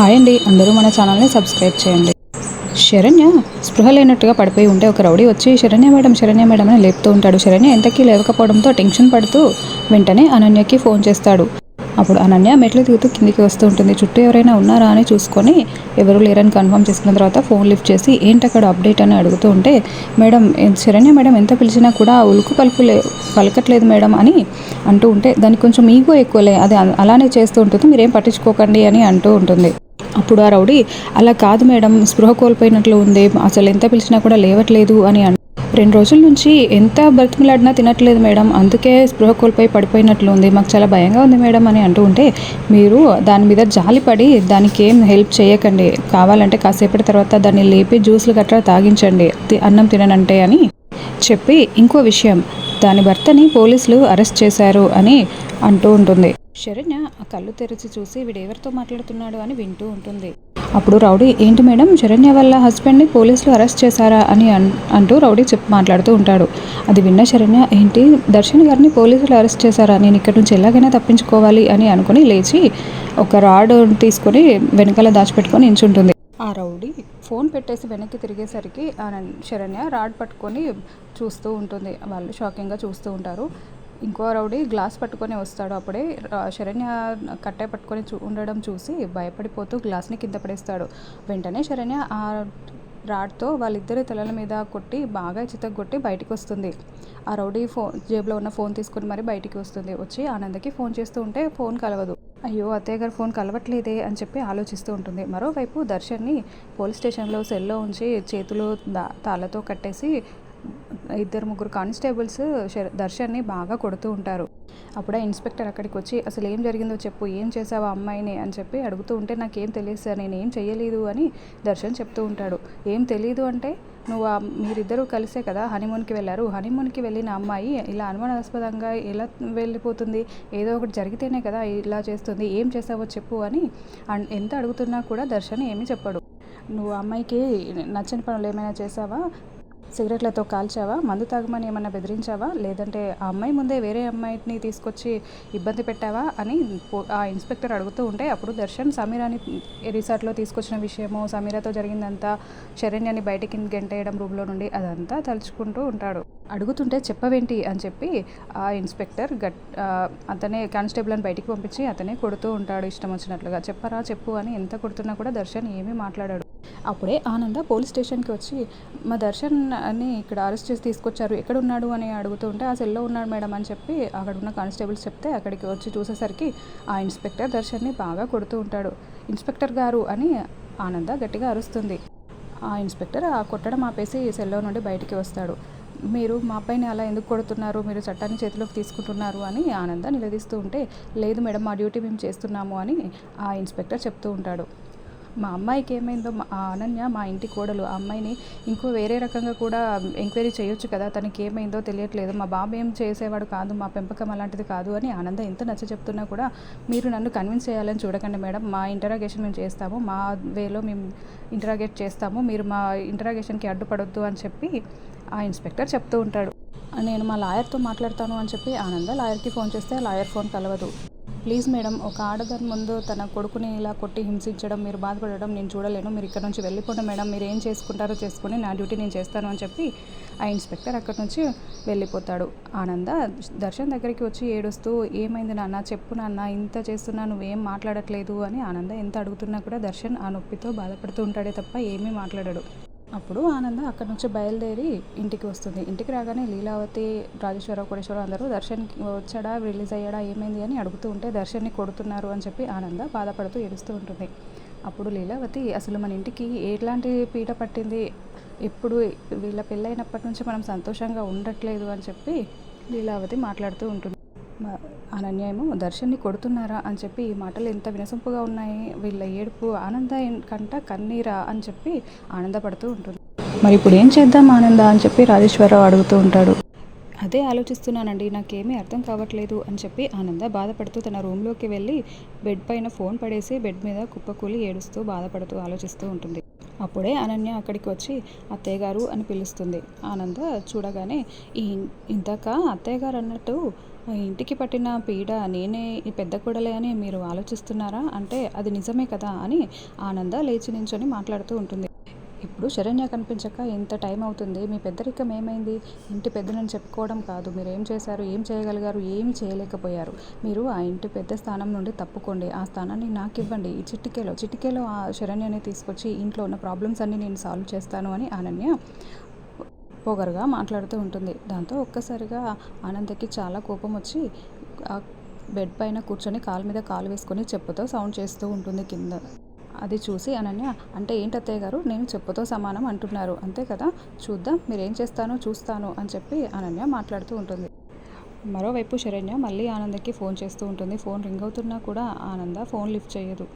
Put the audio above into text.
Hi అండి. అందరూ మన ఛానల్ని సబ్స్క్రైబ్ చేయండి. శరణ్య స్పృహ లేనట్టుగా పడిపోయి ఉంటే ఒక రౌడీ వచ్చి శరణ్య మేడం శరణ్య మేడం అని లేపుతూ ఉంటాడు. శరణ్య ఎంతకీ లేవకపోవడంతో టెన్షన్ పడుతూ వెంటనే అనన్యకి ఫోన్ చేస్తాడు. అప్పుడు అనన్య మెట్లు దిగుతూ కిందికి వస్తూ ఉంటుంది. చుట్టూ ఎవరైనా ఉన్నారా? అని చూసుకొని ఎవరు లేరని కన్ఫర్మ్ చేసుకున్న తర్వాత ఫోన్ లిఫ్ట్ చేసి ఏంటి అక్కడ అప్డేట్? అని అడుగుతూ ఉంటే మేడం శరణ్య మేడం ఎంత పిలిచినా కూడా ఉలుకు పలుకు లే పలకట్లేదు మేడం అని అంటూ ఉంటే దానికి కొంచెం ఈగో ఎక్కువలే. అది అలానే చేస్తూ ఉంటుంది. మీరేం పట్టించుకోకండి అని అంటూ ఉంటుంది. అప్పుడు ఆ రౌడీ అలా కాదు మేడం స్పృహ కోల్పోయినట్లు ఉంది అసలు ఎంత పిలిచినా కూడా లేవట్లేదు అని అన్. రెండు రోజుల నుంచి ఎంత బ్రతిమలాడినా తినట్లేదు మేడం అందుకే స్పృహ కోల్పోయి పడిపోయినట్లు ఉంది మాకు చాలా భయంగా ఉంది మేడం అని అంటూ ఉంటే మీరు దాని మీద జాలిపడి దానికి ఏం హెల్ప్ చేయకండి కావాలంటే కాసేపటి తర్వాత దాన్ని లేపి జ్యూస్లు గట్రా తాగించండి తి- అన్నం తిననంటే అని చెప్పి ఇంకో విషయం దాని భర్తని పోలీసులు అరెస్ట్ చేశారు అని అంటూ ఉంటుంది. శరణ్య ఆ కళ్ళు తెరిచి చూసి వీడేవరితో మాట్లాడుతున్నాడు అని వింటూ ఉంటుంది. అప్పుడు రౌడీ ఏంటి మేడం? శరణ్య వాళ్ళ హస్బెండ్ని పోలీసులు అరెస్ట్ చేశారా అని అన్- అంటూ రౌడీ చెప్ మాట్లాడుతూ ఉంటాడు. అది విన్న శరణ్య ఏంటి? దర్శన్ గారిని పోలీసులు అరెస్ట్ చేశారా? నేను ఇక్కడ నుంచి ఎలాగైనా తప్పించుకోవాలి అని అనుకుని లేచి ఒక రాడ్ తీసుకొని వెనకాల దాచిపెట్టుకొని నించుంటుంది ఆ రౌడీ ఫోన్ పెట్టేసి వెనక్కి తిరిగేసరికి ఆ శరణ్య రాడ్ పట్టుకొని చూస్తూ ఉంటుంది. వాళ్ళు షాకింగ్గా చూస్తూ ఉంటారు. ఇంకో రౌడీ గ్లాస్ పట్టుకొని వస్తాడు అప్పుడే. శరణ్య కట్టె పట్టుకొని చూ ఉండడం చూసి భయపడిపోతూ గ్లాస్ని కింద పడేస్తాడు. వెంటనే శరణ్య ఆ రాడ్తో వాళ్ళిద్దరి తలల మీద కొట్టి బాగా చితగొట్టి బయటికి వస్తుంది. ఆ రౌడీ ఫోన్ జేబులో ఉన్న ఫోన్ తీసుకొని మరి బయటికి వస్తుంది. వచ్చి ఆనందకి ఫోన్ చేస్తూ ఉంటే ఫోన్ కలవదు. అయ్యో అత్తయ్య గారు ఫోన్ కలవట్లేదే అని చెప్పి ఆలోచిస్తూ ఉంటుంది. మరోవైపు దర్శన్ని పోలీస్ స్టేషన్లో సెల్లో ఉంచి చేతులు తాళ్ళతో కట్టేసి ఇద్దరు ముగ్గురు కానిస్టేబుల్స్ దర్శన్ని బాగా కొడుతూ ఉంటారు. అప్పుడే ఇన్స్పెక్టర్ అక్కడికి వచ్చి అసలు ఏం జరిగిందో చెప్పు ఏం చేసావు ఆ అమ్మాయిని? అని చెప్పి అడుగుతూ ఉంటే నాకేం తెలియదు సార్ నేను ఏం చేయలేదు అని దర్శన్ చెప్తూ ఉంటాడు. ఏం తెలియదు అంటే నువ్వు మీరిద్దరూ కలిసే కదా హనీమూన్కి వెళ్ళారు. హనీమూన్కి వెళ్ళిన అమ్మాయి ఇలా అనుమానాస్పదంగా ఎలా వెళ్ళిపోతుంది? ఏదో ఒకటి జరిగితేనే కదా ఇలా చేస్తుంది. ఏం చేసావో చెప్పు అని ఎంత అడుగుతున్నా కూడా దర్శన్ ఏమీ చెప్పడు. నువ్వు అమ్మాయికి నచ్చని పనులు ఏమైనా చేసావా సిగరెట్లతో కాల్చావా? మందు తాగమని ఏమన్నా బెదిరించావా? లేదంటే ఆ అమ్మాయి ముందే వేరే అమ్మాయిని తీసుకొచ్చి ఇబ్బంది పెట్టావా? అని ఆ ఇన్స్పెక్టర్ అడుగుతూ ఉంటే అప్పుడు దర్శన్ సమీరాని రిసార్ట్లో తీసుకొచ్చిన విషయము సమీరాతో జరిగిందంతా శరణ్యాన్ని బయటికి గెంటేయడం రూమ్లో నుండి అదంతా తలుచుకుంటూ ఉంటాడు. అడుగుతుంటే చెప్పవేంటి అని చెప్పి ఆ ఇన్స్పెక్టర్ గట్ అతనే కానిస్టేబుల్ అని బయటికి పంపించి అతనే కొడుతూ ఉంటాడు ఇష్టం వచ్చినట్లుగా. చెప్పరా చెప్పు అని ఎంత కొడుతున్నా కూడా దర్శన్ ఏమీ మాట్లాడాడు. అప్పుడే ఆనంద పోలీస్ స్టేషన్కి వచ్చి మా దర్శన్ అని ఇక్కడ అరెస్ట్ చేసి తీసుకొచ్చారు ఎక్కడ ఉన్నాడు అని అడుగుతుంటే ఆ సెల్లో ఉన్నాడు మేడం అని చెప్పి అక్కడ ఉన్న కానిస్టేబుల్స్ చెప్తే అక్కడికి వచ్చి చూసేసరికి ఆ ఇన్స్పెక్టర్ దర్శన్ని బాగా కొడుతూ ఉంటాడు. ఇన్స్పెక్టర్ గారు అని ఆనంద గట్టిగా అరుస్తుంది. ఆ ఇన్స్పెక్టర్ ఆ కొట్టడం ఆపేసి సెల్లో నుండి బయటికి వస్తాడు. మీరు మా పైన అలా ఎందుకు కొడుతున్నారు? మీరు చట్టాన్ని చేతిలోకి తీసుకుంటున్నారు అని ఆనంద నిలదీస్తూ ఉంటే లేదు మేడం మా డ్యూటీ మేము చేస్తున్నాము అని ఆ ఇన్స్పెక్టర్ చెప్తూ ఉంటాడు. మా అమ్మాయికి ఏమైందో మా అనన్య మా ఇంటి కోడలు ఆ అమ్మాయిని ఇంకో వేరే రకంగా కూడా ఎంక్వైరీ చేయొచ్చు కదా తనకి ఏమైందో తెలియట్లేదు మా బాబు ఏం చేసేవాడు కాదు మా పెంపకం అలాంటిది కాదు అని ఆనంద ఎంత నచ్చ చెప్తున్నా కూడా మీరు నన్ను కన్విన్స్ చేయాలని చూడకండి మేడం. మా ఇంటరాగేషన్ మేము చేస్తాము మా వేలో మేము ఇంటరాగేట్ చేస్తాము మీరు మా ఇంటరాగేషన్కి అడ్డుపడొద్దు అని చెప్పి ఆ ఇన్స్పెక్టర్ చెప్తూ ఉంటాడు. నేను మా లాయర్తో మాట్లాడతాను అని చెప్పి ఆనంద లాయర్కి ఫోన్ చేస్తే ఆ లాయర్ ఫోన్ కలవదు. ప్లీజ్ మేడం ఒక ఆడదాని ముందు తన కొడుకుని ఇలా కొట్టి హింసించడం మీరు బాధపడడం నేను చూడలేను. మీరు ఇక్కడ నుంచి వెళ్ళిపోండి మేడం. మీరు ఏం చేసుకుంటారో చేసుకుని నా డ్యూటీ నేను చేస్తాను అని చెప్పి ఆ ఇన్స్పెక్టర్ అక్కడి నుంచి వెళ్ళిపోతాడు. ఆనంద దర్శన్ దగ్గరికి వచ్చి ఏడుస్తూ ఏమైంది నాన్న? చెప్పు నాన్న. ఇంత చేస్తున్నా నువ్వేం మాట్లాడట్లేదు అని ఆనంద ఎంత అడుగుతున్నా కూడా దర్శన్ ఆ నొప్పితో బాధపడుతూ ఉంటాడే తప్ప ఏమీ మాట్లాడాడు. అప్పుడు ఆనంద అక్కడి నుంచి బయలుదేరి ఇంటికి వస్తుంది. ఇంటికి రాగానే లీలావతి రాజేశ్వర కోటేశ్వరరావు అందరూ దర్శన్కి వచ్చాడా రిలీజ్ అయ్యాడా ఏమైంది అని అడుగుతూ ఉంటే దర్శన్ని కొడుతున్నారు అని చెప్పి ఆనంద బాధపడుతూ ఏడుస్తూ ఉంటుంది. అప్పుడు లీలావతి అసలు మన ఇంటికి ఎట్లాంటి పీట పట్టింది? ఎప్పుడు వీళ్ళ పెళ్ళైనప్పటి నుంచి మనం సంతోషంగా ఉండట్లేదు అని చెప్పి లీలావతి మాట్లాడుతూ ఉంటుంది. అనన్య ఏమో దర్శన్ని కొడుతున్నారా అని చెప్పి ఈ మాటలు ఎంత వినసొంపుగా ఉన్నాయి. వీళ్ళ ఏడుపు ఆనంద కంట కన్నీరా అని చెప్పి ఆనందపడుతూ ఉంటుంది. మరి ఇప్పుడు ఏం చేద్దాం ఆనంద అని చెప్పి రాజేశ్వరరావు అడుగుతూ ఉంటాడు. అదే ఆలోచిస్తున్నానండి నాకేమీ అర్థం కావట్లేదు అని చెప్పి ఆనంద బాధపడుతూ తన రూమ్లోకి వెళ్ళి బెడ్ పైన ఫోన్ పడేసి బెడ్ మీద కుప్పకూలి ఏడుస్తూ బాధపడుతూ ఆలోచిస్తూ ఉంటుంది. అప్పుడే అనన్య అక్కడికి వచ్చి అత్తయ్య గారు అని పిలుస్తుంది. ఆనంద చూడగానే ఈ ఇంతక అత్తయ్య గారు అన్నట్టు ఇంటికి పట్టిన పీడ నేనే ఈ పెద్ద కూడలే అని మీరు ఆలోచిస్తున్నారా? అంటే అది నిజమే కదా అని ఆనంద లేచి నించొని మాట్లాడుతూ ఉంటుంది. ఇప్పుడు శరణ్య కనిపించక ఎంత టైం అవుతుంది. మీ పెద్దరికం ఏమైంది? ఇంటి పెద్దనని చెప్పుకోవడం కాదు. మీరు ఏం చేశారు? ఏం చేయగలిగారు? ఏం చేయలేకపోయారు. మీరు ఆ ఇంటి పెద్ద స్థానం నుండి తప్పుకోండి. ఆ స్థానాన్ని నాకు ఇవ్వండి ఈ చిటికేలో చిటికేలో ఆ శరణ్యని తీసుకొచ్చి ఇంట్లో ఉన్న ప్రాబ్లమ్స్ అన్నీ నేను సాల్వ్ చేస్తాను అని అనన్య పొగరుగా మాట్లాడుతూ ఉంటుంది. దాంతో ఒక్కసారిగా ఆనందకి చాలా కోపం వచ్చి ఆ బెడ్ పైన కూర్చొని కాలు మీద కాలు వేసుకొని చెప్పుతో సౌండ్ చేస్తూ ఉంటుంది కింద. అది చూసి అనన్య అంటే ఏంటి అత్తయ్య గారు? నేను చెప్పుతో సమానం అంటున్నారు. అంతే కదా? చూద్దాం మీరేం చేస్తానో చూస్తాను అని చెప్పి అనన్య మాట్లాడుతూ ఉంటుంది. మరోవైపు శరణ్య మళ్ళీ ఆనందకి ఫోన్ చేస్తూ ఉంటుంది. ఫోన్ రింగ్ అవుతున్నా కూడా ఆనంద ఫోన్ లిఫ్ట్ చేయదు.